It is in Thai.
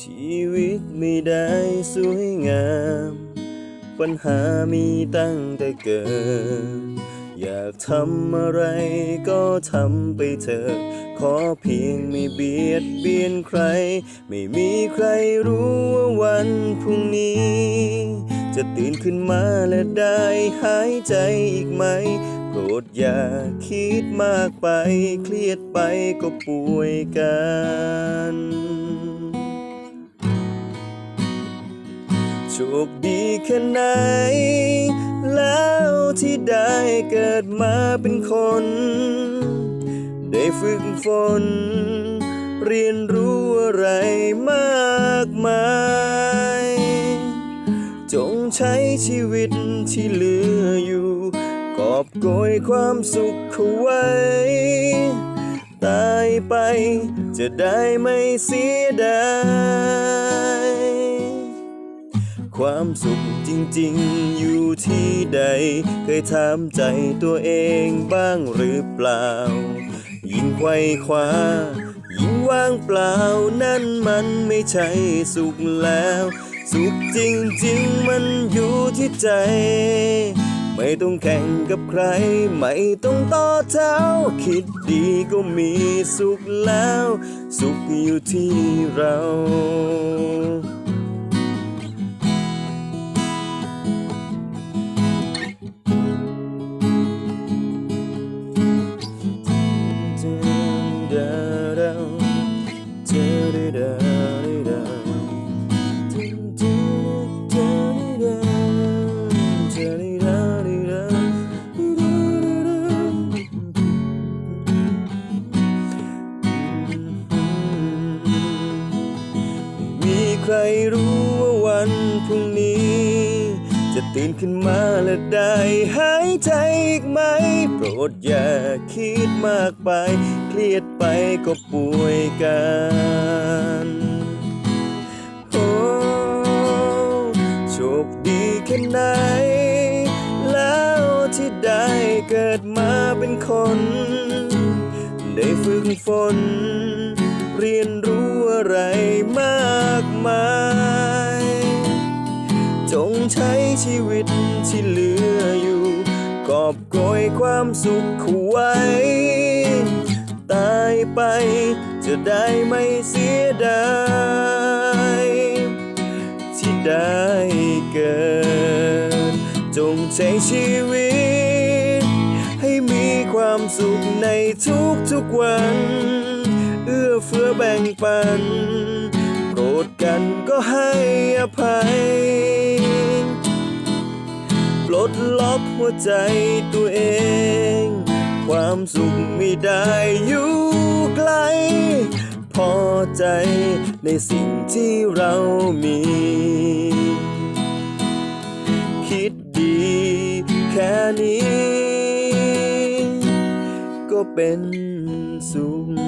ชีวิตไม่ได้สวยงาม ปัญหามีตั้งแต่เกิด อยากทำอะไรก็ทำไปเถอะ ขอเพียงไม่เบียดเบียนใคร ไม่มีใครรู้ว่าวันพรุ่งนี้ จะตื่นขึ้นมาและได้หายใจอีกไหม โปรดอย่าคิดมากไป เครียดไปก็ป่วยกันโชคดีแค่ไหน แล้วที่ได้เกิดมาเป็นคน ได้ฝึกฝนเรียนรู้อะไรมากมาย ใช้ชีวิตที่เหลืออยู่ กอบโกยความสุขเขาไว้ ตายไปจะได้ไม่เสียดายความสุขจริงๆอยู่ที่ใด เคยถามใจตัวเองบ้างหรือเปล่า ยิ่งไขว้คว้ายิ่งว่างเปล่านั่นมันไม่ใช่สุขแล้ว สุขจริงๆมันอยู่ที่ใจ ไม่ต้องแข่งกับใคร ไม่ต้องต่อเท้าคิดดีก็มีสุขแล้ว สุขอยู่ที่เรา ใครรู้ว่าวันพรุ่งนี้ จะตื่นขึ้นมาและได้หายใจอีกไหม โปรดอย่าคิดมากไป เครียดไปก็ป่วยกันโอ้โชคดีแค่ไหน แล้วที่ได้เกิดมาเป็นคน ได้ฝึกฝนเรียนรู้อะไรมาก มาย จงใช้ชีวิตที่เหลืออยู่ กอบโกยความสุขเขาไว้ ตายไปจะได้ไม่เสียดายที่ได้เกิด จงใช้ชีวิต ให้มีความสุขในทุกๆวัน เอื้อเฟื้อแบ่งปัน ธกันก็ให้อภัย ปลดล็อกหัวใจตัวเอง ความสุขไม่ได้อยู่ไกล พอใจในสิ่งที่เรามี คิดดีแค่นี้ ก็เป็นสุข